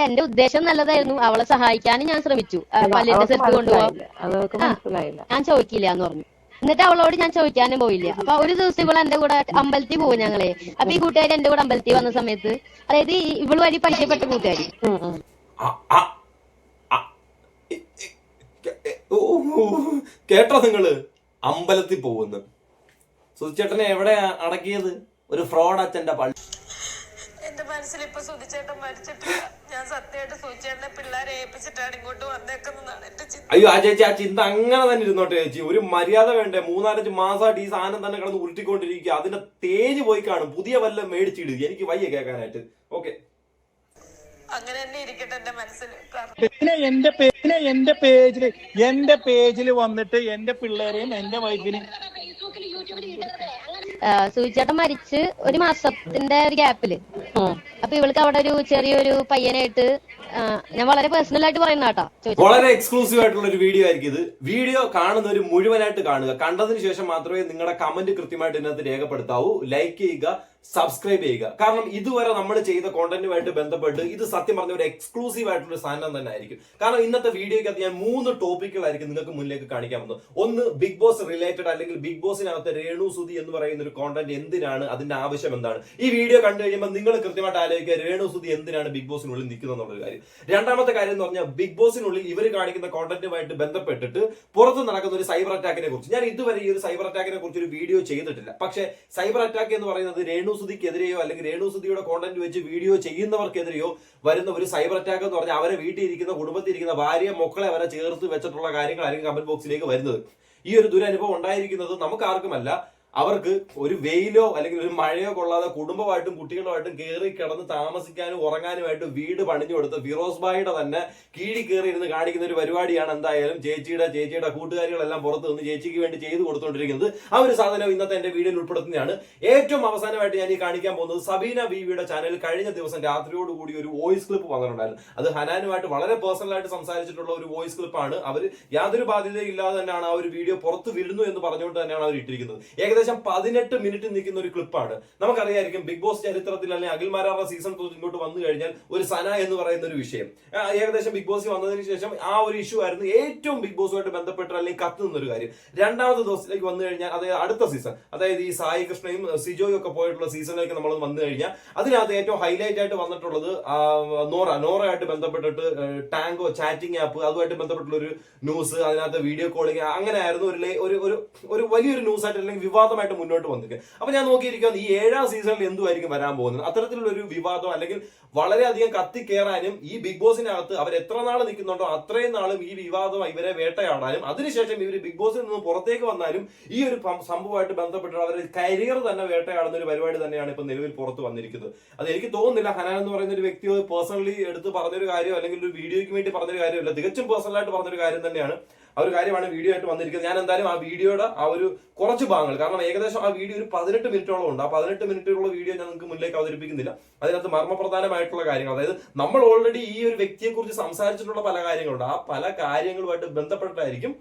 എന്റെ ഉദ്ദേശം നല്ലതായിരുന്നു. അവളെ സഹായിക്കാനും ഞാൻ ശ്രമിച്ചു. പല്ലിന്റെ സെറ്റ് സ്ഥലത്ത് കൊണ്ടുപോകാൻ മനസ്സിലായില്ല. ഞാൻ ചോദിക്കില്ല എന്ന് പറഞ്ഞു. എന്നിട്ട് അവളോട് ഞാൻ ചോദിക്കാനും പോയില്ല. അപ്പൊ ഒരു ദിവസം ഇവൾ എന്റെ കൂടെ അമ്പലത്തിൽ പോകും ഞങ്ങളെ. അപ്പൊ ഈ കൂട്ടുകാരി എന്റെ കൂടെ അമ്പലത്തിൽ വന്ന സമയത്ത് അതായത് ഈ ഇവൾ വഴി പരിചയപ്പെട്ട കൂട്ടുകാരി. കേട്ടോ നിങ്ങൾ. അമ്പലത്തിൽ പോകുന്നു സുധിച്ചേട്ടനെ എവിടെയാ അടക്കിയത്? ഒരു ഫ്രോഡ് അച്ഛന്റെ പള്ളി. എന്റെ മനസ്സിൽ ഇപ്പൊ സുധിച്ചേട്ടൻ മരിച്ചിട്ടില്ല. ഞാൻ സത്യമായിട്ട് സുധിച്ചേട്ടനെ പിള്ളേരെ ഏൽപ്പിച്ചിട്ടാണ് ഇങ്ങോട്ട് വന്നേക്കുന്നതാണ് എന്റെ ചിന്ത. അയ്യോ ആ ചേച്ചി ആ ചിന്ത അങ്ങനെ തന്നെ ഇരുന്നോട്ടെ ചേച്ചി. ഒരു മര്യാദ വേണ്ടേ? മൂന്നാലഞ്ച് മാസമായിട്ട് ഈ സാധനം തന്നെ കിടന്ന് ഉരുട്ടിക്കൊണ്ടിരിക്കുക. അതിന്റെ തേഞ്ഞ് പോയി കാണും. പുതിയ വല്ല മേടിച്ചിടുക എനിക്ക് വയ്യ കേൾക്കാനായിട്ട്. ഓക്കെ. അങ്ങനെ തന്നെ ഇരിക്കട്ടെ എന്റെ മനസ്സിൽ പിന്നെ എന്റെ പേ- പിന്നെ എന്റെ പേജിൽ എന്റെ പേജിൽ വന്നിട്ട് എന്റെ പിള്ളേരെയും എന്റെ വൈഫിനെയും സൂചിച്ചേട്ടൻ മരിച്ച് ഒരു മാസത്തിന്റെ ഒരു ഗ്യാപ്പിൽ. അപ്പൊ ഇവൾക്ക് അവിടെ ഒരു ചെറിയൊരു പയ്യനായിട്ട് ഞാൻ വളരെ പേഴ്സണൽ ആയിട്ട് പറയുന്ന കേട്ടോ വളരെ എക്സ്ക്ലൂസീവ് ആയിട്ടുള്ള ഒരു വീഡിയോ ആയിരിക്കും ഇത്. വീഡിയോ കാണുന്ന ഒരു മുഴുവനായിട്ട് കാണുക. കണ്ടതിന് ശേഷം മാത്രമേ നിങ്ങളുടെ കമന്റ് കൃത്യമായിട്ട് ഇതിനകത്ത് രേഖപ്പെടുത്താവൂ. ലൈക്ക് ചെയ്യുക. സബ്സ്ക്രൈബ് ചെയ്യുക. കാരണം ഇതുവരെ നമ്മൾ ചെയ്ത കോണ്ടന്റുമായിട്ട് ബന്ധപ്പെട്ട് ഇത് സത്യം പറഞ്ഞ ഒരു എക്സ്ക്ലൂസീവ് ആയിട്ടുള്ള സാധനം തന്നെ ആയിരിക്കും. കാരണം ഇന്നത്തെ വീഡിയോയ്ക്കകത്ത് ഞാൻ മൂന്ന് ടോപ്പിക്കുകളായിരിക്കും നിങ്ങൾക്ക് മുന്നിലേക്ക് കാണിക്കാൻ പോകുന്നത്. ഒന്ന് ബിഗ് ബോസ് റിലേറ്റഡ് അല്ലെങ്കിൽ ബിഗ് ബോസിനകത്ത് രേണു സുതി എന്ന് പറയുന്ന ഒരു കോണ്ടന്റ് എന്തിനാണ് അതിന്റെ ആവശ്യം എന്താണ്? ഈ വീഡിയോ കണ്ടു കഴിയുമ്പോൾ നിങ്ങൾ കൃത്യമായിട്ട് ആലോചിക്കുക രേണു സുതി എന്തിനാണ് ബിഗ് ബോസിനുള്ളിൽ നിൽക്കുന്നത് എന്നുള്ള കാര്യം. രണ്ടാമത്തെ കാര്യം എന്ന് പറഞ്ഞാൽ ബിഗ് ബോസിനുള്ളിൽ ഇവർ കാണിക്കുന്ന കോണ്ടന്റുമായിട്ട് ബന്ധപ്പെട്ടിട്ട് പുറത്ത് നടക്കുന്ന ഒരു സൈബർ അറ്റാക്കിനെ കുറിച്ച്. ഞാൻ ഇതുവരെ ഈ ഒരു സൈബർ അറ്റാക്കിനെ കുറിച്ച് ഒരു വീഡിയോ ചെയ്തിട്ടില്ല. പക്ഷേ സൈബർ അറ്റാക്ക് എന്ന് പറയുന്നത് രേണുസുതിക്കെതിരെയോ അല്ലെങ്കിൽ രേണുസുതിയുടെ കോണ്ടന്റ് വെച്ച് വീഡിയോ ചെയ്യുന്നവർക്കെതിരെയോ വരുന്ന ഒരു സൈബർ അറ്റാക്ക് എന്ന് പറഞ്ഞാൽ അവരെ വീട്ടിൽ ഇരിക്കുന്ന കുടുംബത്തിൽ ഇരിക്കുന്ന ഭാര്യ മക്കളെ അവരെ ചേർത്ത് വെച്ചിട്ടുള്ള കാര്യങ്ങളായിരിക്കും കമന്റ് ബോക്സിലേക്ക് വരുന്നത്. ഈ ഒരു ദുരനുഭവം ഉണ്ടായിരിക്കുന്നത് നമുക്ക് ആർക്കുമല്ല. അവർക്ക് ഒരു വെയിലോ അല്ലെങ്കിൽ ഒരു മഴയോ കൊള്ളാതെ കുടുംബമായിട്ടും കുട്ടികളുമായിട്ടും കയറി കിടന്ന് താമസിക്കാനും ഉറങ്ങാനുമായിട്ട് വീട് പണിഞ്ഞു കൊടുത്ത് ഫിറോസ് ബായിയുടെ തന്നെ കീഴി കയറി ഇരുന്ന് കാണിക്കുന്ന ഒരു പരിപാടിയാണ് എന്തായാലും ചേച്ചിയുടെ ചേച്ചിയുടെ കൂട്ടുകാരികളെല്ലാം പുറത്ത് നിന്ന് ചേച്ചിക്ക് വേണ്ടി ചെയ്തു കൊടുത്തുകൊണ്ടിരിക്കുന്നത് ആ ഒരു സാധനം ഇന്നത്തെ എന്റെ വീഡിയോയിൽ ഉൾപ്പെടുത്തുന്നതാണ്. ഏറ്റവും അവസാനമായിട്ട് ഞാൻ ഈ കാണിക്കാൻ പോകുന്നത് സബീന ബീവിയുടെ ചാനലിൽ കഴിഞ്ഞ ദിവസം രാത്രിയോടുകൂടി ഒരു വോയിസ് ക്ലിപ്പ് വന്നിട്ടുണ്ടായിരുന്നു. അത് ഹനാനുമായിട്ട് വളരെ പേഴ്സണൽ ആയിട്ട് സംസാരിച്ചിട്ടുള്ള ഒരു വോയിസ് ക്ലിപ്പാണ്. അവർ യാതൊരു ബാധ്യതയില്ലാതെ തന്നെയാണ് ആ ഒരു വീഡിയോ പുറത്ത് വിടുന്നു എന്ന് പറഞ്ഞുകൊണ്ട് തന്നെയാണ് അവർ ഇട്ടിരിക്കുന്നത് ഏകദേശം പതിനെട്ട് മിനിറ്റ് നിൽക്കുന്ന ഒരു ക്ലിപ്പാണ്. നമുക്കറിയായിരിക്കും ബിഗ് ബോസ് ചരിത്രത്തിൽ അല്ലെങ്കിൽ അഖിൽമാരാറ സീസൺ ഇങ്ങോട്ട് വന്നു കഴിഞ്ഞാൽ ഒരു സന എന്ന് പറയുന്ന ഒരു വിഷയം. ഏകദേശം ബിഗ് ബോസ് വന്നതിന് ശേഷം ആ ഒരു ഇഷ്യൂ ആയിരുന്നു ഏറ്റവും ബിഗ് ബോസുമായിട്ട് ബന്ധപ്പെട്ട് അല്ലെങ്കിൽ കത്ത് നിന്നൊരു കാര്യം. രണ്ടാമത്തെ ദിവസത്തിലേക്ക് വന്നു കഴിഞ്ഞാൽ അതായത് അടുത്ത സീസൺ അതായത് ഈ സായി കൃഷ്ണയും സിജോയും ഒക്കെ പോയിട്ടുള്ള സീസണിലേക്ക് നമ്മൾ വന്നു കഴിഞ്ഞാൽ അതിനകത്ത് ഏറ്റവും ഹൈലൈറ്റ് ആയിട്ട് വന്നിട്ടുള്ളത് നോറ നോറയായിട്ട് ബന്ധപ്പെട്ടിട്ട് ടാങ്കോ ചാറ്റിംഗ് ആപ്പ് അതുമായിട്ട് ബന്ധപ്പെട്ടുള്ള ഒരു ന്യൂസ് അതിനകത്ത് വീഡിയോ കോളിംഗ് അങ്ങനെ ആയിരുന്നു ഒരു ഒരു ഒരു വലിയൊരു ന്യൂസ് ആയിട്ട് അല്ലെങ്കിൽ വിവാദമായിട്ട് മുന്നോട്ട് വന്നിരിക്കുന്നത് അപ്പൊ ഞാൻ നോക്കിയിരിക്കുന്നത് ഈ ഏഴാം സീസണിൽ എന്തുമായിരിക്കും വരാൻ പോകുന്നത്? അത്തരത്തിലുള്ള ഒരു വിവാദം അല്ലെങ്കിൽ വളരെയധികം കത്തിക്കേറാനും ഈ ബിഗ് ബോസിനകത്ത് അവർ എത്ര നാൾ നിൽക്കുന്നുണ്ടോ അത്രയും നാളും ഈ വിവാദം ഇവരെ വേട്ടയാടാനും അതിനുശേഷം ഇവർ ബിഗ് ബോസിൽ നിന്ന് പുറത്തേക്ക് വന്നാലും ഈ ഒരു സംഭവമായിട്ട് ബന്ധപ്പെട്ട് അവരുടെ കരിയർ തന്നെ വേട്ടയാടുന്ന ഒരു പരിപാടി തന്നെയാണ് ഇപ്പൊ നിലവിൽ പുറത്ത് വന്നിരിക്കുന്നത്. അത് എനിക്ക് തോന്നുന്നില്ല ഹനാൻ എന്ന് പറയുന്ന ഒരു വ്യക്തി പേഴ്സണലി എടുത്ത് പറഞ്ഞൊരു കാര്യം അല്ലെങ്കിൽ ഒരു വീഡിയോയ്ക്ക് വേണ്ടി പറഞ്ഞൊരു കാര്യമല്ല തികച്ചും പേഴ്സണലായിട്ട് പറഞ്ഞൊരു കാര്യം തന്നെയാണ്. ആ ഒരു കാര്യമാണ് വീഡിയോ ആയിട്ട് വന്നിരിക്കുന്നത്. ഞാൻ എന്തായാലും ആ വീഡിയോയുടെ ആ ഒരു കുറച്ച് ഭാഗങ്ങൾ കാരണം ഏകദേശം ആ വീഡിയോ ഒരു പതിനെട്ട് മിനിറ്റോളം ഉണ്ട്. ആ പതിനെട്ട് മിനിറ്റുള്ള വീഡിയോ ഞാൻ നിങ്ങൾക്ക് മുന്നിലേക്ക് അവതരിപ്പിക്കുന്നില്ല. അതിനകത്ത് മർമ്മപ്രധാനമായിട്ടുള്ള കാര്യങ്ങൾ അതായത് നമ്മൾ ഓൾറെഡി ഈ ഒരു വ്യക്തിയെക്കുറിച്ച് സംസാരിച്ചിട്ടുള്ള പല കാര്യങ്ങളുണ്ട്. ആ പല കാര്യങ്ങളുമായിട്ട് ബന്ധപ്പെട്ടായിരിക്കും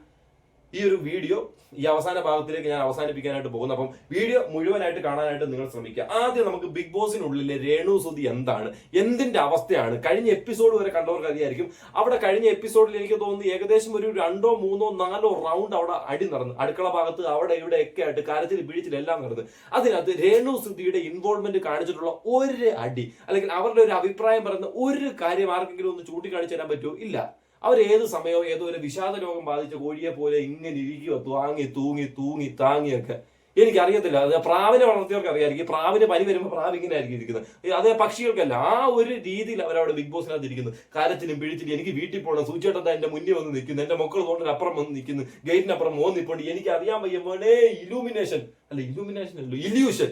ഈ ഒരു വീഡിയോ ഈ അവസാന ഭാഗത്തിലേക്ക് ഞാൻ അവസാനിപ്പിക്കാനായിട്ട് പോകുന്നു. അപ്പം വീഡിയോ മുഴുവനായിട്ട് കാണാനായിട്ട് നിങ്ങൾ ശ്രമിക്കുക. ആദ്യം നമുക്ക് ബിഗ് ബോസിനുള്ളിലെ രേണു സുതി എന്താണ്? എന്തിന്റെ അവസ്ഥയാണ്? കഴിഞ്ഞ എപ്പിസോഡ് വരെ കണ്ടവർക്ക് അറിയായിരിക്കും. അവിടെ കഴിഞ്ഞ എപ്പിസോഡിൽ എനിക്ക് തോന്നുന്നു ഏകദേശം ഒരു രണ്ടോ മൂന്നോ നാലോ റൗണ്ട് അവിടെ അടി നടന്നു. അടുക്കള ഭാഗത്ത് അവിടെ ഇവിടെ ഒക്കെ ആയിട്ട് കാര്യത്തിൽ പിടിച്ചിലെല്ലാം നടന്നു. അതിനകത്ത് രേണു സുധിയുടെ ഇൻവോൾവ്മെന്റ് കാണിച്ചിട്ടുള്ള ഒരു അടി അല്ലെങ്കിൽ അവരുടെ ഒരു അഭിപ്രായം പറയുന്ന ഒരു കാര്യം ആർക്കെങ്കിലും ഒന്ന് ചൂണ്ടിക്കാണിച്ചു തരാൻ പറ്റുമോ? ഇല്ല. അവർ ഏത് സമയവും ഏതോ ഒരു വിഷാദ രോഗം ബാധിച്ച കോഴിയെ പോലെ ഇങ്ങനെ ഇരിക്കുക താങ്ങി തൂങ്ങി തൂങ്ങി താങ്ങിയൊക്കെ. എനിക്കറിയത്തില്ല. അത് പ്രാവിനെ വളർത്തിയവർക്ക് അറിയായിരിക്കും പ്രാവിന് പനി വരുമ്പോൾ പ്രാവ് ഇങ്ങനെ ആയിരിക്കും ഇരിക്കുന്നത് അതേ പക്ഷികൾക്കല്ല. ആ ഒരു രീതിയിൽ അവരവിടെ ബിഗ് ബോസിനകത്ത് ഇരിക്കുന്നു. കാലത്തിനും പിഴിച്ചിട്ട് എനിക്ക് വീട്ടിൽ പോകണം സൂചേട്ടൻ എന്റെ മുന്നിൽ വന്ന് നിൽക്കുന്നു. എന്റെ മക്കൾ തോട്ടിന് അപ്പുറം വന്ന് നിൽക്കുന്നു. ഗേറ്റിനപ്പുറം മോൻ നിൽപ്പുണ്ട് എനിക്ക് അറിയാൻ വയ്യ മോനെ ഇലൂമിനേഷൻ അല്ല ഇലൂമിനേഷൻ അല്ലോ ഇല്യൂഷൻ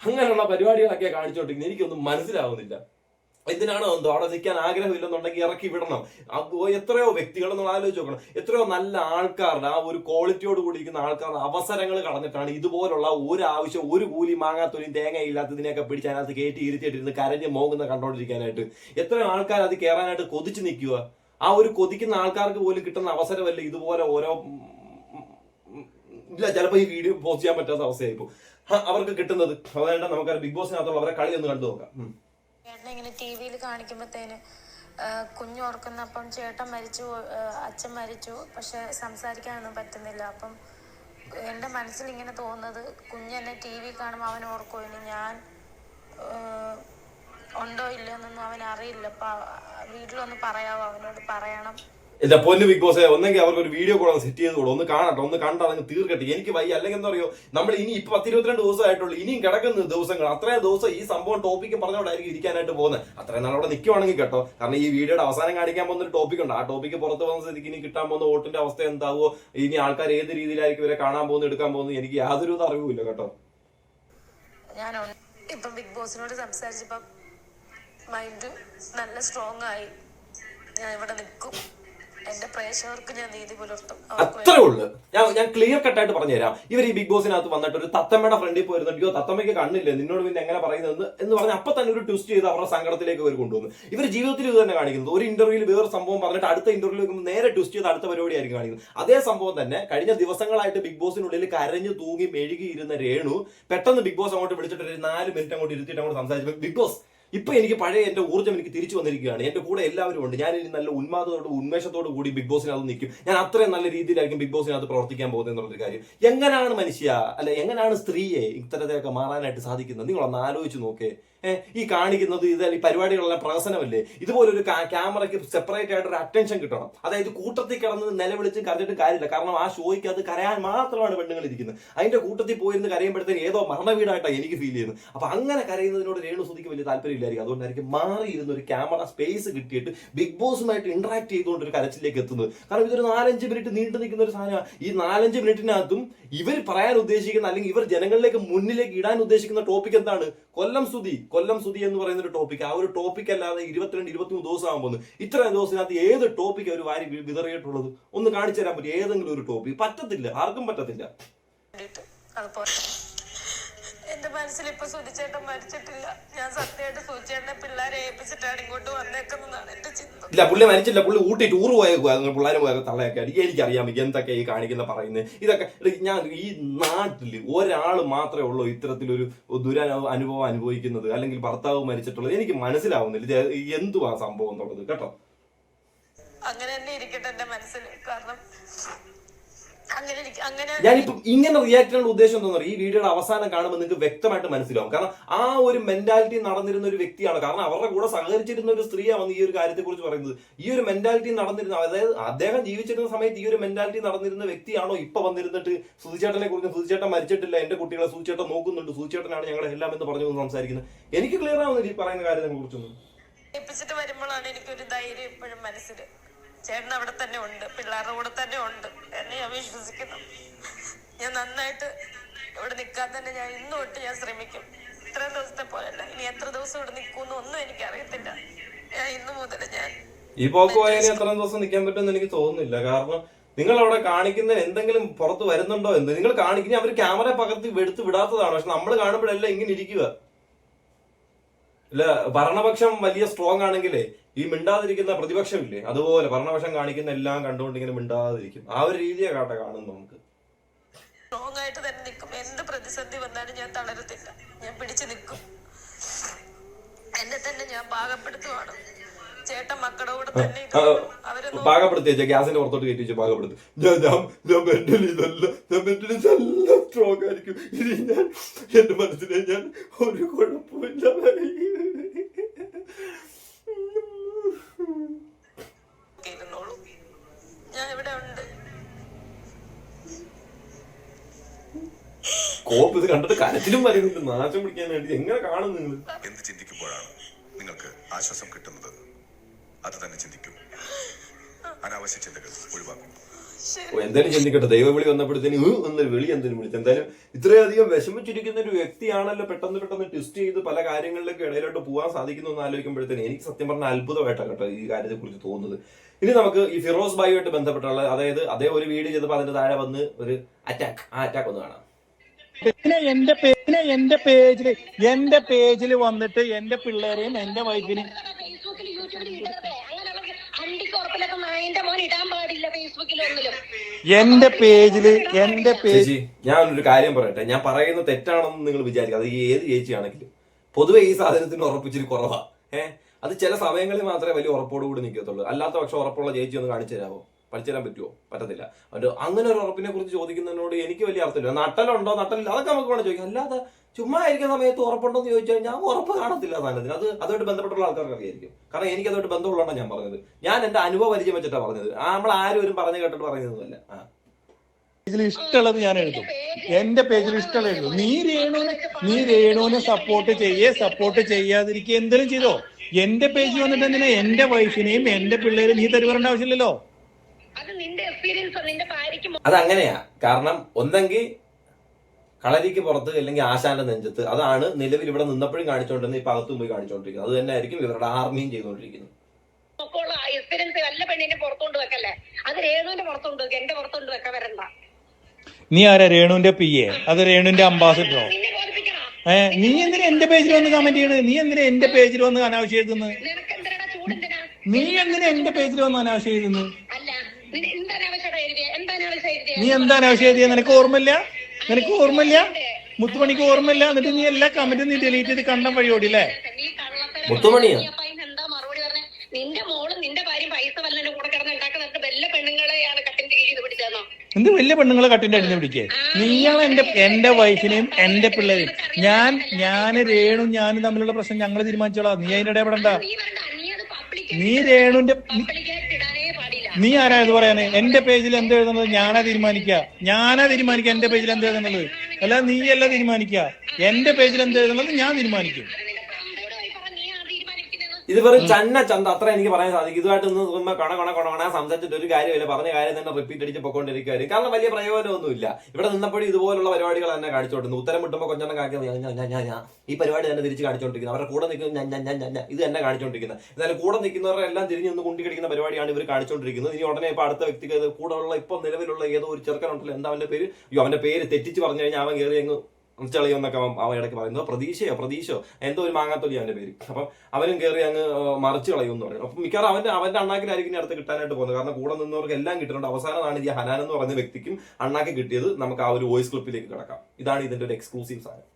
അങ്ങനെയുള്ള പരിപാടികളൊക്കെ കാണിച്ചോണ്ടിരിക്കുന്നത് എനിക്കൊന്നും മനസ്സിലാവുന്നില്ല. എന്തിനാണോ എന്തോ അവിടെ നിൽക്കാൻ ആഗ്രഹമില്ലെന്നുണ്ടെങ്കിൽ ഇറക്കി വിടണം. എത്രയോ വ്യക്തികൾ നമ്മൾ ആലോചിച്ച് നോക്കണം. എത്രയോ നല്ല ആൾക്കാരുടെ ആ ഒരു ക്വാളിറ്റിയോട് കൂടി ഇരിക്കുന്ന ആൾക്കാരുടെ അവസരങ്ങൾ കളഞ്ഞിട്ടാണ് ഇതുപോലുള്ള ഒരു ആവശ്യം ഒരു കൂലി മാങ്ങാത്തൊലിയും തേങ്ങ ഇല്ലാത്തതിനെയൊക്കെ പിടിച്ച് അതിനകത്ത് കയറ്റി ഇരുത്തിയിട്ടിരുന്ന് കരഞ്ഞ് മോങ്ങുന്ന കണ്ടോണ്ടിരിക്കാനായിട്ട്. എത്രയോ ആൾക്കാർ അത് കയറാനായിട്ട് കൊതിച്ച് നിൽക്കുക ആ ഒരു കൊതിക്കുന്ന ആൾക്കാർക്ക് പോലും കിട്ടുന്ന അവസരമല്ല ഇതുപോലെ ഓരോ ഇല്ല ചിലപ്പോൾ ഈ വീഡിയോ പോസ്റ്റ് ചെയ്യാൻ പറ്റാത്ത അവസ്ഥയായിപ്പോ അവർക്ക് കിട്ടുന്നത്. അതുകൊണ്ട് നമുക്കൊരു ബിഗ് ബോസിനകത്തുള്ള അവരെ കളി ഒന്ന് കണ്ടു നോക്കാം ഉം. ചേട്ടനെ ഇങ്ങനെ ടി വിയിൽ കാണിക്കുമ്പോഴത്തേന് ഓർക്കുന്ന കുഞ്ഞോർക്കുന്നപ്പം ചേട്ടൻ മരിച്ചു അച്ഛൻ മരിച്ചു പക്ഷെ സംസാരിക്കാനൊന്നും പറ്റുന്നില്ല. അപ്പം എന്റെ മനസ്സിൽ ഇങ്ങനെ തോന്നുന്നത് കുഞ്ഞെന്നെ ടി വി കാണുമ്പോൾ അവൻ ഓർക്കോ ഇനി ഞാൻ ഉണ്ടോ ഇല്ലയോ എന്നൊന്നും അവൻ അറിയില്ല അപ്പം വീട്ടിലൊന്ന് പറയാവോ? അവനോട് പറയണം. എന്റെ പൊന്ന് ബിഗ് ബോസ് ഒന്നെങ്കിൽ അവർക്ക് ഒരു വീഡിയോ കൂടെ സെറ്റ് ചെയ്ത് കൂടെ ഒന്ന് കാണട്ടെ ഒന്ന് കണ്ടാൽ അങ്ങ് തീർക്കട്ടെ. എനിക്ക് വയ്യ. അല്ലെങ്കിൽ എന്താ പറയുക നമ്മൾ ഇനി ഇപ്പൊ പത്തിരുപത്തിരണ്ട് ദിവസമായിട്ടുള്ളൂ. ഇനിയും കിടക്കുന്ന ദിവസങ്ങൾ. അത്രയും ദിവസം ഈ സംഭവം ടോപ്പിക്ക് പറഞ്ഞുകൊണ്ടായിരിക്കും ഇരിക്കാനായിട്ട് പോകുന്നത് അത്രയും നാളെ അവിടെ നിൽക്കുവാണെങ്കിൽ കേട്ടോ. കാരണം ഈ വീഡിയോയുടെ അവസാനം കാണിക്കാൻ പോകുന്ന ഒരു ടോപ്പിക് ഉണ്ട്. ആ ടോപ്പിക്ക് പുറത്ത് പോകുന്ന സ്ഥിതിക്ക് ഇനി കിട്ടാൻ പോകുന്ന വോട്ടിന്റെ അവസ്ഥ എന്താവോ ഇനി ആൾക്കാർ ഏത് രീതിയിലായിരിക്കും ഇവരെ കാണാൻ പോകുന്നത് എടുക്കാൻ പോകുന്നത് എനിക്ക് യാതൊരു അറിവില്ല കേട്ടോ. ഞാൻ ബിഗ് ബോസിനോട് സംസാരിച്ചപ്പോ മൈൻഡ് നല്ല സ്ട്രോങ് ആയി. ഞാൻ ഇവിടെ നിൽക്കും. അത്രേ ഉള്ളു. ഞാൻ ഞാൻ ക്ലിയർ കട്ടായിട്ട് പറഞ്ഞു തരാം ഇവർ ഈ ബിഗ് ബോസിനകത്ത് വന്നിട്ട് ഒരു തത്തമ്മയുടെ ഫ്രണ്ടിൽ പോയിരുന്നിട്ടോ തത്തമ്മയ്ക്ക് കണ്ണില്ലേ? നിന്നോട് പിന്നെ എങ്ങനെ പറയുന്നത് എന്ന് പറഞ്ഞ് അപ്പൊ തന്നെ ഒരു ട്വിസ്റ്റ് ചെയ്ത് അവരുടെ സങ്കടത്തിലേക്ക് അവർ കൊണ്ടുവന്നു. ഇവർ ജീവിതത്തിൽ ഇത് തന്നെ കാണിക്കുന്നത്. ഒരു ഇന്റർവ്യൂവിൽ വേറെ സംഭവം പറഞ്ഞിട്ട് അടുത്ത ഇന്റർവ്യൂ നേരെ ട്വിസ്റ്റ് ചെയ്ത് അടുത്ത പരിപാടി പരിപാടിയായിരിക്കും കാണിക്കുന്നത്. അതേ സംഭവം തന്നെ കഴിഞ്ഞ ദിവസങ്ങളായിട്ട് ബിഗ് ബോസിനുള്ളിൽ കരഞ്ഞു തൂങ്ങി മെഴുകി ഇരുന്ന രേണു പെട്ടെന്ന് ബിഗ് ബോസ് അങ്ങോട്ട് വിളിച്ചിട്ട് ഒരു നാല് മിനിറ്റ് അങ്ങോട്ട് ഇരുത്തിയിട്ട് അങ്ങോട്ട് സംസാരിച്ചു. ബിഗ് ബോസ് ഇപ്പൊ എനിക്ക് പഴയ എന്റെ ഊർജം എനിക്ക് തിരിച്ചു വന്നിരിക്കുകയാണ്. എന്റെ കൂടെ എല്ലാവരും ഉണ്ട്. ഞാൻ ഇനി നല്ല ഉന്മാദത്തോട് ഉന്മേഷത്തോട് കൂടി ബിഗ് ബോസിനകത്ത് നിൽക്കും. ഞാൻ അത്രയും നല്ല രീതിയിലായിരിക്കും ബിഗ് ബോസിനകത്ത് പ്രവർത്തിക്കാൻ പോകുന്നത് എന്നുള്ളൊരു കാര്യം. എങ്ങനെയാണ് മനുഷ്യ? അല്ല എങ്ങനെയാണ് സ്ത്രീയെ ഇത്തരത്തിലൊക്കെ മാറാനായിട്ട് സാധിക്കുന്നത്? നിങ്ങളൊന്ന് ആലോചിച്ച് നോക്കേ. ഈ കാണിക്കുന്നത് ഇത് ഈ പരിപാടികളെല്ലാം പ്രഹസനമല്ലേ? ഇതുപോലൊരു ക്യാമറയ്ക്ക് സെപ്പറേറ്റ് ആയിട്ട് ഒരു അറ്റൻഷൻ കിട്ടണം. അതായത് കൂട്ടത്തിൽ കിടന്ന് നിലവിളിച്ച് കരഞ്ഞിട്ട് കാര്യമില്ല. കാരണം ആ ഷോയ്ക്ക് അത് കരയാൻ മാത്രമാണ് പെണ്ണുങ്ങൾ ഇരിക്കുന്നത്. അതിന്റെ കൂട്ടത്തിൽ പോയിരുന്ന് കരയുമ്പോഴത്തേന് ഏതോ മരണവീടായിട്ടാണ് എനിക്ക് ഫീൽ ചെയ്യുന്നത്. അപ്പൊ അങ്ങനെ കരയുന്നതിനോട് രേണു സുധിക്ക് വലിയ താല്പര്യമില്ലായിരിക്കും അതുകൊണ്ടായിരിക്കും മാറിയിരുന്ന ഒരു ക്യാമറ സ്പേസ് കിട്ടിയിട്ട് ബിഗ് ബോസുമായിട്ട് ഇന്ററാക്ട് ചെയ്തുകൊണ്ട് ഒരു കരച്ചിലേക്ക് എത്തുന്നത്. കാരണം ഇതൊരു നാലഞ്ച് മിനിറ്റ് നീണ്ടു നിൽക്കുന്ന ഒരു സാധനമാണ് ഈ നാലഞ്ച് മിനിറ്റിനകത്തും ഇവർ പറയാൻ ഉദ്ദേശിക്കുന്ന അല്ലെങ്കിൽ ഇവർ ജനങ്ങളിലേക്ക് മുന്നിലേക്ക് ഇടാൻ ഉദ്ദേശിക്കുന്ന ടോപ്പിക് എന്താണ്? കൊല്ലം സുതി കൊല്ലം സുതി എന്ന് പറയുന്ന ഒരു ടോപ്പിക് ആ ഒരു ടോപ്പിക് അല്ലാതെ ഇരുപത്തിരണ്ട് ഇരുപത്തിമൂന്ന് ദിവസം ആകുമ്പോൾ ഇത്രയും ദിവസത്തിനകത്ത് ഏത് ടോപ്പിക് അവർ വാരി വിതറിയിട്ടുള്ളത്? ഒന്ന് കാണിച്ചു തരാൻ പറ്റും ഏതെങ്കിലും ഒരു ടോപ്പിക് പറ്റത്തില്ല. ആർക്കും പറ്റത്തില്ല. അത് എന്റെ മനസ്സിൽ ഇപ്പൊ സുധിച്ചേട്ടൻ മരിച്ചിട്ടില്ല. ഞാൻ സത്യമായിട്ട് സുധിച്ചേട്ടനെ പിള്ളേരെ ഏൽപ്പിച്ചിട്ടാണ് ഇങ്ങോട്ട് വന്നേക്കുന്നതാണ് എന്റെ ചിന്ത. ഇല്ല പുള്ളി മരിച്ചില്ല. പുള്ളി ഊട്ടി ടൂർ പോയ പിള്ളേർ പോയ തള്ളയൊക്കെ അടി എനിക്കറിയാം എന്തൊക്കെ ഈ കാണിക്കുന്ന പറയുന്നത്. ഇതൊക്കെ ഞാൻ ഈ നാട്ടിൽ ഒരാൾ മാത്രമേ ഉള്ളൂ ഇത്തരത്തിലൊരു ദുരനുഭവം അനുഭവം അനുഭവിക്കുന്നത്. അല്ലെങ്കിൽ ഭർത്താവ് മരിച്ചിട്ടുള്ളത്. എനിക്ക് മനസ്സിലാവുന്നില്ല. ഇത് എന്തുവാ സംഭവം എന്നുള്ളത്. കേട്ടോ? അങ്ങനെ തന്നെ ഇരിക്കട്ടെ എന്റെ മനസ്സിൽ കാരണം ഞാനിപ്പം ഇങ്ങനെ റിയാക്ട് ചെയ്യാനുള്ള ഉദ്ദേശം എന്താ പറയുക ഈ വീഡിയോയുടെ അവസാനം കാണുമ്പോൾ നിങ്ങൾക്ക് വ്യക്തമായിട്ട് മനസ്സിലാവും. കാരണം ആ ഒരു മെന്റാലിറ്റി നടന്നിരുന്ന ഒരു വ്യക്തിയാണ്. കാരണം അവരുടെ കൂടെ സഹകരിച്ചിരുന്ന ഒരു സ്ത്രീയാണ് ഈ ഒരു കാര്യത്തെ കുറിച്ച് പറയുന്നത്. ഈ ഒരു മെന്റാലിറ്റി നടന്നിരുന്ന അതായത് അദ്ദേഹം ജീവിച്ചിരുന്ന സമയത്ത് ഈ ഒരു മെന്റാലിറ്റി നടന്നിരുന്ന വ്യക്തിയാണോ ഇപ്പൊ വന്നിരുന്നിട്ട് സുധിച്ചേട്ടനെ കുറിച്ച് സുധിച്ചേട്ടൻ മരിച്ചിട്ടില്ല എന്റെ കുട്ടികളെ സുധിച്ചേട്ടൻ നോക്കുന്നുണ്ട് സുധിച്ചേട്ടനാണ് ഞങ്ങളെ എല്ലാം എന്ന് പറഞ്ഞു സംസാരിക്കുന്നത്. എനിക്ക് ക്ലിയർ ആവുന്നില്ല ഈ പറയുന്ന കാര്യത്തെ കുറിച്ചൊന്നും വരുമ്പോഴാണ് എനിക്കൊരു ധൈര്യം ഇപ്പോഴും മനസ്സിൽ ചേട്ടൻ അവിടെ തന്നെ ഉണ്ട് പിള്ളേരുടെ കൂടെ തന്നെ ഉണ്ട്. എന്നെ ഞാൻ വിശ്വസിക്കുന്നു. ഞാൻ നന്നായിട്ട് ഇവിടെ നിൽക്കാൻ തന്നെ ഞാൻ ഇന്ന് തൊട്ട് ഞാൻ ശ്രമിക്കും. ഇത്രയും ദിവസത്തെ പോലല്ല ഇനി എത്ര ദിവസം ഇവിടെ നിൽക്കുമെന്ന് ഒന്നും എനിക്ക് അറിയത്തില്ല. ഞാൻ ഇന്ന് മുതൽ ഞാൻ ഈ പോക്ക് പോയാലും എത്ര ദിവസം നിൽക്കാൻ പറ്റുമെന്ന് എനിക്ക് തോന്നുന്നില്ല. കാരണം നിങ്ങൾ അവിടെ കാണിക്കുന്ന എന്തെങ്കിലും പുറത്ത് വരുന്നുണ്ടോ എന്ത് നിങ്ങൾ കാണിക്കുന്ന അവർ ക്യാമറ പകർത്തി എടുത്ത് വിടാത്തതാണ്. പക്ഷെ നമ്മൾ കാണുമ്പോഴല്ല ഇങ്ങനെ ഇരിക്കുക ഇല്ല ഭരണപക്ഷം വലിയ സ്ട്രോങ് ആണെങ്കിലേ ഈ മിണ്ടാതിരിക്കുന്ന പ്രതിപക്ഷമില്ലേ? അതുപോലെ ഭരണപക്ഷം കാണിക്കുന്ന എല്ലാം കണ്ടുകൊണ്ട് ഇങ്ങനെ മിണ്ടാതിരിക്കും. ആ ഒരു രീതിയെ കാട്ടെ കാണുന്നു നമുക്ക്. സ്ട്രോങ് ആയിട്ട് തന്നെ നിൽക്കും. എന്ത് പ്രതിസന്ധി വന്നാലും ഞാൻ തളരത്തില്ല. ഞാൻ പിടിച്ചു നിൽക്കും. എന്നെ തന്നെ ഞാൻ പാകപ്പെടുത്തുവാണ്. ചേട്ടൻ മക്കളുടെ കൂടെ തന്നെ അവരെ ഗ്യാസിന്റെ പുറത്തോട്ട് കയറ്റി വെച്ച് പാകപ്പെടുത്തി. ഞാൻ ഞാൻ ഞാൻ മെന്റലി ഇതല്ല ഞാൻ മെന്റലി നല്ല സ്ട്രോങ് ആയിരിക്കും. ഇനി ഞാൻ എന്റെ മനസ്സിനെ ഞാൻ ഒരു കുഴപ്പമില്ല ഇരുന്നോളൂ ഞാൻ ഇവിടെ ഉണ്ട് കോപ്പ് ഇത് കണ്ടിട്ട് കരച്ചിലും വരുന്നുണ്ട് നാശം പിടിക്കാൻ വേണ്ടി എങ്ങനെ കാണുന്നു നിങ്ങൾ എന്ത് ചിന്തിക്കുമ്പോഴാണ് നിങ്ങൾക്ക് ആശ്വാസം കിട്ടുന്നത്. അത് തന്നെ ചിന്തിക്കൂ. അനാവശ്യ ചിന്തകൾ ഒഴിവാക്കും. എന്തായാലും ചിന്തിക്കട്ടെ. ദൈവവിളി വന്നപ്പോഴത്തേന് എന്നൊരു വിളി എന്തെങ്കിലും വിളിച്ചു. എന്തായാലും ഇത്രയധികം വിഷമിച്ചിരിക്കുന്ന ഒരു വ്യക്തിയാണല്ലോ പെട്ടെന്ന് പെട്ടെന്ന് ട്വിസ്റ്റ് ചെയ്ത് പല കാര്യങ്ങളിലേക്ക് ഇടയിലോട്ട് പോകാൻ സാധിക്കുന്നു എന്ന് ആലോചിക്കുമ്പോഴത്തേന് എനിക്ക് സത്യം പറഞ്ഞ അത്ഭുതമായിട്ടാണ് കേട്ടോ ഈ കാര്യത്തെ കുറിച്ച് തോന്നുന്നത്. ഇനി നമുക്ക് ഈ ഫിറോസ് ബായിയുമായിട്ട് ബന്ധപ്പെട്ടുള്ള അതായത് അതേ ഒരു വീഡിയോ ചെയ്തപ്പോൾ അതിന്റെ താഴെ വന്ന് ഒരു അറ്റാക്ക് ആ അറ്റാക്ക് ഒന്ന് കാണാം. പിന്നെ എന്റെ പിന്നെ എന്റെ പേജിൽ എന്റെ പേജിൽ വന്നിട്ട് എന്റെ പിള്ളേരെയും എന്റെ വൈഫിനെയും എന്റെ പേജിൽ എന്റെ പേജ് ഞാൻ ഒരു കാര്യം പറയട്ടെ. ഞാൻ പറയുന്നത് തെറ്റാണെന്ന് നിങ്ങൾ വിചാരിക്കുക. അത് ഏത് ചേച്ചിയാണെങ്കിലും. പൊതുവെ ഈ സാധനത്തിന് ഉറപ്പിച്ചിരി കുറവാ. ഏഹ് അത് ചില സമയങ്ങളിൽ മാത്രമേ വലിയ ഉറപ്പോടുകൂടി നിൽക്കത്തുള്ളൂ. അല്ലാത്ത പക്ഷെ ഉറപ്പുള്ള ചേച്ചി ഒന്ന് കാണിച്ചു തരാമോ പഠിച്ചു തരാൻ പറ്റുമോ പറ്റത്തില്ല. അതുകൊണ്ട് അങ്ങനെ ഒരു ഉറപ്പിനെ കുറിച്ച് ചോദിക്കുന്നതിനോട് എനിക്ക് വലിയ അർത്ഥമില്ല. നട്ടലുണ്ടോ? നട്ടലില്ല. അതൊക്കെ നമുക്ക് വേണം ചോദിക്കാം അല്ലാതെ ചുമ്മാ ഇരിക്കുന്ന സമയത്ത് ഉറപ്പുണ്ടോ എന്ന് ചോദിച്ചു കഴിഞ്ഞാൽ ഉറപ്പ് കാണത്തില്ല സാധനത്തിന്. അത് അതുമായിട്ട് ബന്ധപ്പെട്ടുള്ള ആൾക്കാർക്ക് അറിയായിരിക്കും. കാരണം എനിക്ക് അതുമായിട്ട് ബന്ധമുള്ളതാണ് ഞാൻ പറഞ്ഞത്. ഞാൻ എന്റെ അനുഭവ പരിചയം വെച്ചിട്ടാണ് പറഞ്ഞത്. നമ്മൾ ആരും ഒരു പറഞ്ഞു കേട്ടിട്ട് പറയുന്നതല്ല ആ. പേജിൽ ഇഷ്ടമുള്ളത് ഞാൻ എഴുതും. എന്റെ പേജിൽ ഇഷ്ടമുള്ളത് എഴുതും. നീ രേണുവിനെ നീ രേണുവിനെ സപ്പോർട്ട് ചെയ്യേ സപ്പോർട്ട് ചെയ്യാതിരിക്കുക എന്തെങ്കിലും ചെയ്തോ? എന്റെ പേജിൽ വന്നിട്ട് എന്തിനാ? എന്റെ വൈഫിനെയും എന്റെ പിള്ളേരെയും നീ തരുവരേണ്ട ആവശ്യമില്ലല്ലോ. അത് അങ്ങനെയാ കാരണം ഒന്നെങ്കിൽ കളരിക്ക് പുറത്ത് അല്ലെങ്കിൽ ആശാന്റെ നെഞ്ചത്ത് അതാണ് നിലവിൽ ഇവിടെ നിന്നപ്പോഴും കാണിച്ചുകൊണ്ടിരുന്നത് ഇപ്പൊ അകത്തും പോയി കാണിച്ചുകൊണ്ടിരിക്കുന്നത് അത് തന്നെ ആയിരിക്കും ഇവരുടെ ആർമിയും ചെയ്തുകൊണ്ടിരിക്കുന്നത്. എക്സ്പീരിയൻസ് വല്ല പെണ്ണിന്റെ പുറത്തോണ്ട് വെക്കല്ലേ? അത് രേണുവിന്റെ എന്റെ പുറത്തോണ്ട് വെക്കാൻ വരണ്ട. നീ ആരാ? രേണുവിന്റെ പി എ അത് രേണുവിന്റെ അംബാസിഡറോ ഏ നീ എന്തിനാ എന്റെ പേജിൽ വന്ന് കമന്റ് ചെയ്യണത്? നീ എന്തിനാ എന്റെ പേജിൽ വന്ന് അനാവശ്യം എഴുതുന്നത് നീ എന്തിനാ എന്റെ പേജിൽ വന്ന് അനാവശ്യം എഴുതുന്നത് നിന എന്താണ് ആവശ്യം എഴുതിയ? നീ നിനക്ക് ഓർമ്മയില്ല? നിനക്ക് ഓർമ്മയില്ല? മുത്തുമണിക്ക് ഓർമ്മയില്ല? എന്നിട്ട് നീ എല്ലാ കമന്റും നീ ഡിലീറ്റ് ചെയ്ത് കണ്ടം വഴി ഓടില്ലേ മുത്തുമണിയാ? നീ നിന്റെ മോൾ നിന്റെ ഭാര്യയും പൈസ വല്ലതിന്റെ കൂടെ കിടന്ന് ഉണ്ടാക്കുന്നിട്ട് വല്ല പെണ്ണുങ്ങളെയാണ് കട്ടിന്റെ കീഴിൽ പിടിച്ചതെന്നോ? എന്ത് വലിയ പെണ്ണുങ്ങളെ കട്ടിന്റെ അടിഞ്ഞ പിടിക്കേ നീയാണ് എന്റെ എന്റെ വൈഫിനെയും എന്റെ പിള്ളേരെയും. ഞാൻ ഞാൻ രേണു ഞാനും തമ്മിലുള്ള പ്രശ്നം ഞങ്ങൾ തീരുമാനിച്ചോളാം. നീ അതിന്റെ ഇടപെടണ്ട. നീ വേണ്ട നീ ആരാ ഇത് പറയാന് എന്റെ പേജിൽ എന്ത് എഴുതുന്നത്? ഞാനാ തീരുമാനിക്കുക. ഞാനാ തീരുമാനിക്കുക എന്റെ പേജിൽ എന്ത് എഴുതുന്നത്? അല്ല നീ അല്ല തീരുമാനിക്കുക. എന്റെ പേജിൽ എന്ത് എഴുതുന്നത്? ഞാൻ തീരുമാനിക്കും. ഇത് വെറും ചന്ന ചന്ത അത്ര എനിക്ക് പറയാൻ സാധിക്കും. ഇതുമായിട്ട് ഒന്ന് കണ കണ കണ കണ സംസാരിച്ചിട്ട് ഒരു കാര്യമില്ല. പറഞ്ഞ കാര്യം തന്നെ റിപ്പീറ്റ് അടിച്ച് പൊക്കോണ്ടിരിക്കുകയായിരുന്നു കാരണം വലിയ പ്രയോജനമൊന്നുമില്ല. ഇവിടെ നിന്നപ്പോഴും ഇതുപോലുള്ള പരിപാടികൾ തന്നെ കാണിച്ചോട്ടുന്നു ഉത്തരം മുട്ടുമ്പോൾ കൊഞ്ചെണ്ണം കാണിക്കുന്നത് ഈ പരിപാടി തന്നെ തിരിച്ച് കാണിച്ചോണ്ടിരിക്കുന്നത് അവരുടെ കൂടെ നിൽക്കുന്നത് ഞാൻ ഞാൻ ഞാൻ ഇത് തന്നെ കാണിച്ചോണ്ടിരിക്കുന്നത് എന്നാലും കൂടെ നിൽക്കുന്നവരെ എല്ലാം തിരിഞ്ഞ് ഒന്ന് കുണ്ടി കടിക്കുന്ന പരിപാടിയാണ് ഇവർ കാണിച്ചോണ്ടിരിക്കുന്നത്. ഇനി ഉടനെ ഇപ്പൊ അടുത്ത വ്യക്തിക്ക് കൂടെ ഉള്ള ഇപ്പൊ നിലവിലുള്ള ഏതോ ഒരു ചെറുക്കനുണ്ടല്ലോ എന്താ അവന്റെ പേര്? അയ്യോ അവന്റെ പേര് തെറ്റിച്ച് പറഞ്ഞു കഴിഞ്ഞാൽ അവൻ കയറി അങ്ങ് ചളിയെന്നൊക്കെ എന്നൊക്കെ അവൻ ഇടയ്ക്ക് പറയുന്നത് പ്രതീക്ഷയോ പ്രതീക്ഷയോ? എന്തോ ഒരു മാങ്ങാത്തൊലി അവന്റെ പേര്. അപ്പം അവനും കയറി അങ്ങ് മറിച്ച് കളയും എന്ന് പറയും അപ്പം മിക്കവാറും അവന്റെ അവന്റെ അണ്ണാക്കിനായിരിക്കും അടുത്ത് കിട്ടാനായിട്ട് പോകുന്നത്. കാരണം കൂടെ നിന്നവർക്ക് എല്ലാം കിട്ടുന്നുണ്ട്. അവസാനമാണ് ഈ ഹനാൻ എന്ന് പറഞ്ഞ വ്യക്തിക്കും അണ്ണാക്കി കിട്ടിയത്. നമുക്ക് ആ ഒരു വോയിസ് ക്ലിപ്പിലേക്ക് കിടക്കാം. ഇതാണ് ഇതിന്റെ ഒരു എക്സ്ക്ലൂസീവ് സാധനം.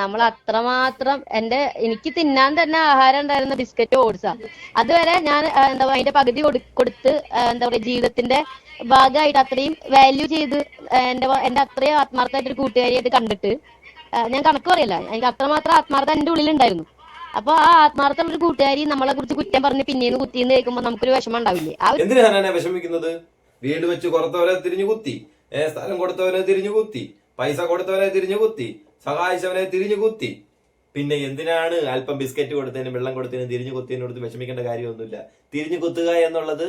നമ്മൾ അത്രമാത്രം എന്റെ എനിക്ക് തിന്നാൻ തന്നെ ആഹാരം ഉണ്ടായിരുന്ന ബിസ്ക്കറ്റ് ഓട്സാ. അതുവരെ ഞാൻ എന്താ പറയുക അതിന്റെ പകുതി കൊടുത്ത് എന്താ പറയുക ജീവിതത്തിന്റെ ഭാഗമായിട്ട് അത്രയും വാല്യൂ ചെയ്ത് എന്റെ എന്റെ അത്രയും ആത്മാർത്ഥമായിട്ട് ഒരു കൂട്ടുകാരിയായിട്ട് കണ്ടിട്ട് ഞാൻ കണക്ക് പറയല്ല. എനിക്ക് അത്രമാത്രം ആത്മാർത്ഥം എന്റെ ഉള്ളിലുണ്ടായിരുന്നു. അപ്പൊ ആ ആത്മാർത്ഥം ഒരു കൂട്ടുകാരി നമ്മളെ കുറിച്ച് കുറ്റം പറഞ്ഞ് പിന്നീന്ന് കുത്തിന്ന് കേൾക്കുമ്പോൾ നമുക്കൊരു വിഷമം ഉണ്ടാവില്ലേ? വിഷമിക്കുന്നത്? വീട് വെച്ച് കൊടുത്തവരെ തിരിഞ്ഞു കുത്തി. സ്ഥലം കൊടുത്തവരെ തിരിഞ്ഞു കുത്തി. പൈസ കൊടുത്തവരെ തിരിഞ്ഞു കുത്തി. സഹായിച്ചവനെ തിരിഞ്ഞു കുത്തി. പിന്നെ എന്തിനാണ് അല്പം ബിസ്ക്കറ്റ് കൊടുത്തതിനും വെള്ളം കൊടുത്തതിനും തിരിഞ്ഞു കുത്തിയതിനും കൊടുത്ത് വിഷമിക്കേണ്ട കാര്യമൊന്നുമില്ല. തിരിഞ്ഞു കുത്തുക എന്നുള്ളത്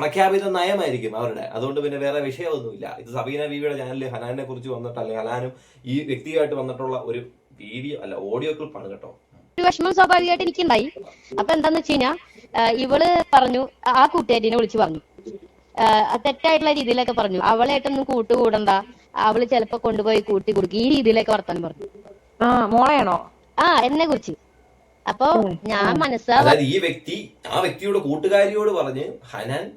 പ്രഖ്യാപിത നയമായിരിക്കും അവരുടെ. അതുകൊണ്ട് പിന്നെ വേറെ വിഷയമൊന്നുമില്ല. ഇത് സബീന ബീവിയുടെ ചാനലിൽ ഹനാനെ കുറിച്ച് വന്നിട്ട് അല്ലെങ്കിൽ ഹനാനും ഈ വ്യക്തിയായിട്ട് വന്നിട്ടുള്ള ഒരു വീഡിയോ അല്ല ഓഡിയോ ക്ലിപ്പാണ് കേട്ടോ. ഒരു വിഷമം സ്വാഭാവികമായിട്ട് എനിക്കുണ്ടായി. അപ്പൊ എന്താന്ന് വെച്ച് കഴിഞ്ഞാ ഇവൾ പറഞ്ഞു ആ കൂട്ടുകാരിനെ വിളിച്ചു പറഞ്ഞു. തെറ്റായിട്ടുള്ള രീതിയിലൊക്കെ പറഞ്ഞു. അവളായിട്ടൊന്നും കൂട്ടുകൂടണ്ട. അവൾ ചിലപ്പോ കൊണ്ടുപോയി കൂട്ടി കൊടുക്കും. ഈ രീതിയിലേക്ക് വർത്താനം പറഞ്ഞു. ആ മോളെയാണോ? ആ എന്നെ കുറിച്ച്. അപ്പൊ ഞാൻ മനസ്സിലാവും ഈ വ്യക്തി ആ വ്യക്തിയുടെ കൂട്ടുകാരിയോട് പറഞ്ഞ് ഹനാൻ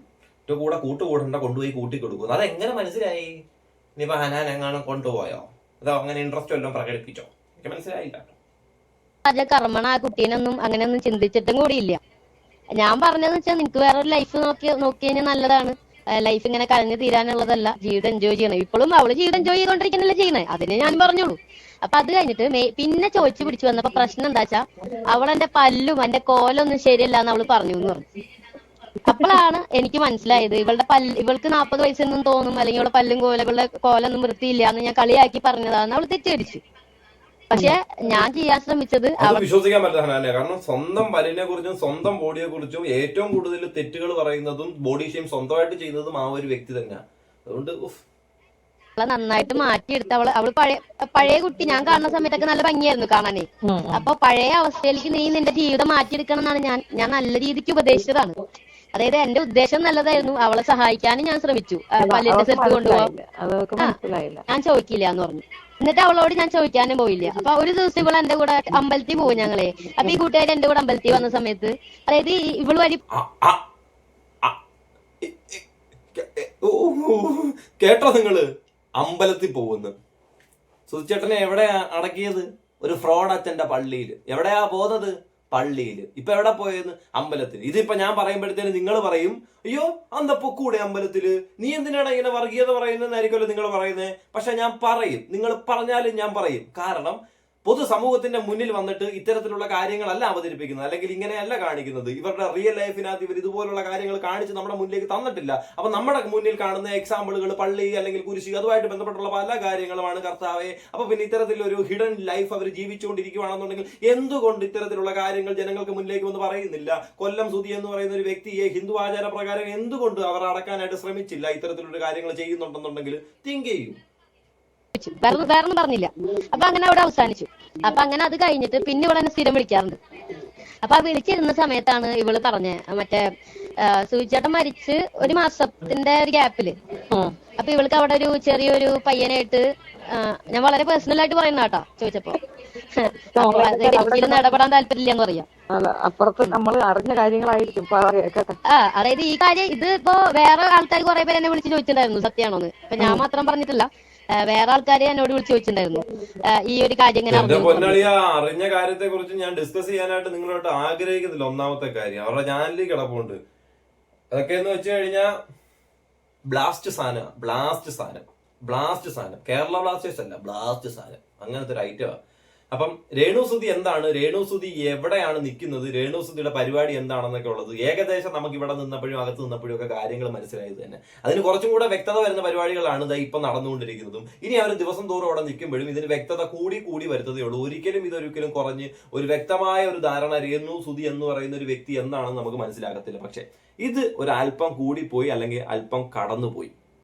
ന്റെ കൂടെ കൂട്ടുകൂടണ്ട കൊണ്ടുപോയി കൂട്ടി കൊടുക്കും. അതെങ്ങനെ മനസ്സിലായി? ഇനിയിപ്പോ ഹനാൻ എങ്ങാനും കൊണ്ടുപോയോ? അതോ അങ്ങനെ ഇൻട്രസ്റ്റ് വല്ലതും പ്രകടിപ്പിച്ചോ? എനിക്ക് മനസ്സിലായില്ല. രാജ കർമ്മണ ആ കുട്ടീനൊന്നും അങ്ങനെയൊന്നും ചിന്തിച്ചിട്ടും കൂടിയില്ല. ഞാൻ പറഞ്ഞതെന്ന് വെച്ചാൽ നിനക്ക് വേറൊരു ഒരു ലൈഫ് നോക്കി നോക്കിയാ നല്ലതാണ്. ലൈഫ് ഇങ്ങനെ കളഞ്ഞു തീരാനുള്ളതല്ല. ജീവിതം എൻജോയ് ചെയ്യണം. ഇപ്പോഴും അവൾ ജീവിതം എൻജോയ് ചെയ്തോണ്ടിരിക്കണല്ലേ ചെയ്യണേ അതിന് ഞാൻ പറഞ്ഞോളൂ. അപ്പൊ അത് കഴിഞ്ഞിട്ട് പിന്നെ ചോദിച്ചു പിടിച്ചു വന്നപ്പോ പ്രശ്നം എന്താ വെച്ചാ അവളെന്റെ പല്ലും എന്റെ കോലൊന്നും ശരിയല്ല എന്ന് അവൾ പറഞ്ഞു എന്ന് പറഞ്ഞു. അപ്പോഴാണ് എനിക്ക് മനസ്സിലായത് ഇവളുടെ പല്ല് ഇവൾക്ക് നാപ്പത് വയസ്സൊന്നും തോന്നും അല്ലെങ്കിൽ ഇവളുടെ പല്ലും കോല ഇവളുടെ കോലൊന്നും വൃത്തിയില്ല എന്ന് ഞാൻ കളിയാക്കി പറഞ്ഞതാന്ന് അവൾ തെറ്റിദ്ധരിച്ചു. പക്ഷെ ഞാൻ ചെയ്യാൻ ശ്രമിച്ചത് അത് വിശ്വസിക്കാൻ പറ്റില്ല കാരണം സ്വന്തം പല്ലിനെ കുറിച്ചും സ്വന്തം ബോഡിയെ കുറിച്ചും ഏറ്റവും കൂടുതൽ തെറ്റുകൾ പറയുന്നതും ബോഡി ഷെയിം സ്വന്തമായിട്ട് ചെയ്യുന്നതും ആ ഒരു വ്യക്തി തന്നെയാണ് അതുകൊണ്ട് ഉഫ്, അവളെ നന്നായിട്ട് മാറ്റിയെടുത്ത് അവൾ അവൾ പഴയ പഴയ കുട്ടി ഞാൻ കാണുന്ന സമയത്തൊക്കെ നല്ല ഭംഗിയായിരുന്നു കാണാനേ. അപ്പൊ പഴയ അവസ്ഥയിലേക്ക് നീ നിന്റെ ജീവിതം മാറ്റിയെടുക്കണം എന്നാണ് ഞാൻ ഞാൻ നല്ല രീതിക്ക് ഉപദേശിച്ചതാണ്. അതായത് എന്റെ ഉദ്ദേശം നല്ലതായിരുന്നു. അവളെ സഹായിക്കാനും ഞാൻ ശ്രമിച്ചു. ആ, പല്ലിന്റെ സ്ഥലത്ത് കൊണ്ടുപോകാം ഞാൻ ചോദിക്കില്ല എന്ന് പറഞ്ഞു. എന്നിട്ട് അവളോട് ഞാൻ ചോദിക്കാനും പോയില്ല. അപ്പൊ ഒരു ദിവസം ഇവൾ എന്റെ കൂടെ അമ്പലത്തിൽ പോകും ഞങ്ങളെ. അപ്പൊ ഈ കൂട്ടുകാരി എന്റെ കൂടെ അമ്പലത്തിൽ വന്ന സമയത്ത് അതായത് ഇവൾ വഴി കേട്ടോ നിങ്ങൾ. അമ്പലത്തിൽ പോകുന്നു. സുധിച്ചേട്ടനെ എവിടെയാ അടക്കിയത്? ഒരു ഫ്രോഡ് അച്ഛന്റെ പള്ളിയിൽ എവിടെയാ പോകുന്നത് പള്ളിയിൽ. ഇപ്പൊ എവിടെ പോയെന്ന്? അമ്പലത്തിൽ. ഇതിപ്പോ ഞാൻ പറയുമ്പോഴത്തേന് നിങ്ങൾ പറയും അയ്യോ അന്തപ്പോ കൂടെ അമ്പലത്തിൽ നീ എന്തിനാണ് ഇങ്ങനെ വർഗീയത പറയുന്നതെന്നായിരിക്കുമല്ലോ നിങ്ങൾ പറയുന്നത് പക്ഷെ ഞാൻ പറയും. നിങ്ങൾ പറഞ്ഞാലും ഞാൻ പറയും. കാരണം പൊതുസമൂഹത്തിന്റെ മുന്നിൽ വന്നിട്ട് ഇത്തരത്തിലുള്ള കാര്യങ്ങളല്ല അവതരിപ്പിക്കുന്നത്. അല്ലെങ്കിൽ ഇങ്ങനെയല്ല കാണിക്കുന്നത്. ഇവരുടെ റിയൽ ലൈഫിനകത്ത് ഇവർ ഇതുപോലുള്ള കാര്യങ്ങൾ കാണിച്ച് നമ്മുടെ മുന്നിലേക്ക് തന്നിട്ടില്ല. അപ്പൊ നമ്മുടെ മുന്നിൽ കാണുന്ന എക്സാമ്പിളുകൾ പള്ളി അല്ലെങ്കിൽ കുരിശി അതുമായിട്ട് ബന്ധപ്പെട്ടുള്ള പല കാര്യങ്ങളുമാണ് കർത്താവെ. അപ്പൊ പിന്നെ ഇത്തരത്തിലൊരു ഹിഡൻ ലൈഫ് അവർ ജീവിച്ചുകൊണ്ടിരിക്കുകയാണെന്നുണ്ടെങ്കിൽ എന്തുകൊണ്ട് ഇത്തരത്തിലുള്ള കാര്യങ്ങൾ ജനങ്ങൾക്ക് മുന്നിലേക്ക് വന്ന് പറയുന്നില്ല? കൊല്ലം സുതി എന്ന് പറയുന്ന ഒരു വ്യക്തിയെ ഹിന്ദു ആചാര പ്രകാരം എന്തുകൊണ്ട് അവർ അടക്കാനായിട്ട് ശ്രമിച്ചില്ല? ഇത്തരത്തിലുള്ള കാര്യങ്ങൾ ചെയ്യുന്നുണ്ടെന്നുണ്ടെങ്കിൽ തിങ്ക് ചെയ്യൂ. വേറെ വേറെ ഒന്നും പറഞ്ഞില്ല. അപ്പൊ അങ്ങനെ അവിടെ അവസാനിച്ചു. അപ്പൊ അങ്ങനെ അത് കഴിഞ്ഞിട്ട് പിന്നെ ഇവിടെ സ്ഥിരം വിളിക്കാറുണ്ട്. അപ്പൊ ആ വിളിച്ചിരുന്ന സമയത്താണ് ഇവൾ പറഞ്ഞ മറ്റേ സൂചിച്ചേട്ടൻ മരിച്ച് ഒരു മാസത്തിന്റെ ഒരു ഗ്യാപ്പിൽ. അപ്പൊ ഇവൾക്ക് അവിടെ ഒരു ചെറിയൊരു പയ്യനായിട്ട് ഞാൻ വളരെ പേഴ്സണൽ ആയിട്ട് പറയുന്ന കേട്ടോ ചോദിച്ചപ്പോ. അപ്പൊ അത് എനിക്കിരുന്ന് ഇടപെടാൻ താല്പര്യമില്ലെന്ന് പറയാം. അപ്പുറത്ത് നമ്മൾ അറിഞ്ഞ കാര്യങ്ങളായിരിക്കും ആ അതായത് ഈ കാര്യം ഇത് ഇപ്പോ വേറെ ആൾക്കാർ കുറെ പേര് എന്നെ വിളിച്ച് ചോദിച്ചിട്ടുണ്ടായിരുന്നു സത്യമാണോന്ന്. അപ്പൊ ഞാൻ മാത്രം പറഞ്ഞിട്ടില്ല. വേറെ ആൾക്കാർ എന്നോട് വിളിച്ച് ചോദിച്ചിട്ടുണ്ടായിരുന്നു. ഈ ഒരു കാര്യം ഇങ്ങനെ എന്റെ അറിഞ്ഞു അറിഞ്ഞ കാര്യത്തെ കുറിച്ച് ഞാൻ ഡിസ്കസ് ചെയ്യാനായിട്ട് നിങ്ങളോട്ട് ആഗ്രഹിക്കുന്നില്ല ഒന്നാമത്തെ കാര്യം. അവരുടെ ചാനലിൽ കിടപ്പുണ്ട്. അതൊക്കെ എന്ന് വെച്ച് കഴിഞ്ഞാ ബ്ലാസ്റ്റ് സാധനം ബ്ലാസ്റ്റ് സാധനം ബ്ലാസ്റ്റ് സാധനം. കേരള ബ്ലാസ്റ്റേഴ്സ് അല്ല ബ്ലാസ്റ്റ് സാധനം. അങ്ങനത്തെ ഒരു ഐറ്റമാ അപ്പം രേണുസുതി എന്താണ്? രേണുസുതി എവിടെയാണ് നിൽക്കുന്നത്? രേണുസുതിയുടെ പരിപാടി എന്താണെന്നൊക്കെ ഉള്ളത്. ഏകദേശം നമുക്ക് ഇവിടെ നിന്നപ്പോഴും അകത്ത് നിന്നപ്പോഴും ഒക്കെ കാര്യങ്ങൾ മനസ്സിലായത് തന്നെ. അതിന് കുറച്ചും കൂടെ വ്യക്തത വരുന്ന പരിപാടികളാണ് ഇതാ ഇപ്പം നടന്നുകൊണ്ടിരിക്കുന്നതും. ഇനി അവർ ദിവസം തോറും അവിടെ നിൽക്കുമ്പോഴും ഇതിന് വ്യക്തത കൂടി കൂടി വരുത്തതേ ഉള്ളൂ. ഒരിക്കലും ഇതൊരിക്കലും കുറഞ്ഞ് ഒരു വ്യക്തമായ ഒരു ധാരണ രേണു സുതി എന്ന് പറയുന്ന ഒരു വ്യക്തി എന്താണെന്ന് നമുക്ക് മനസ്സിലാകത്തില്ല. പക്ഷേ ഇത് ഒരു അല്പം കൂടിപ്പോയി അല്ലെങ്കിൽ അല്പം കടന്നുപോയി.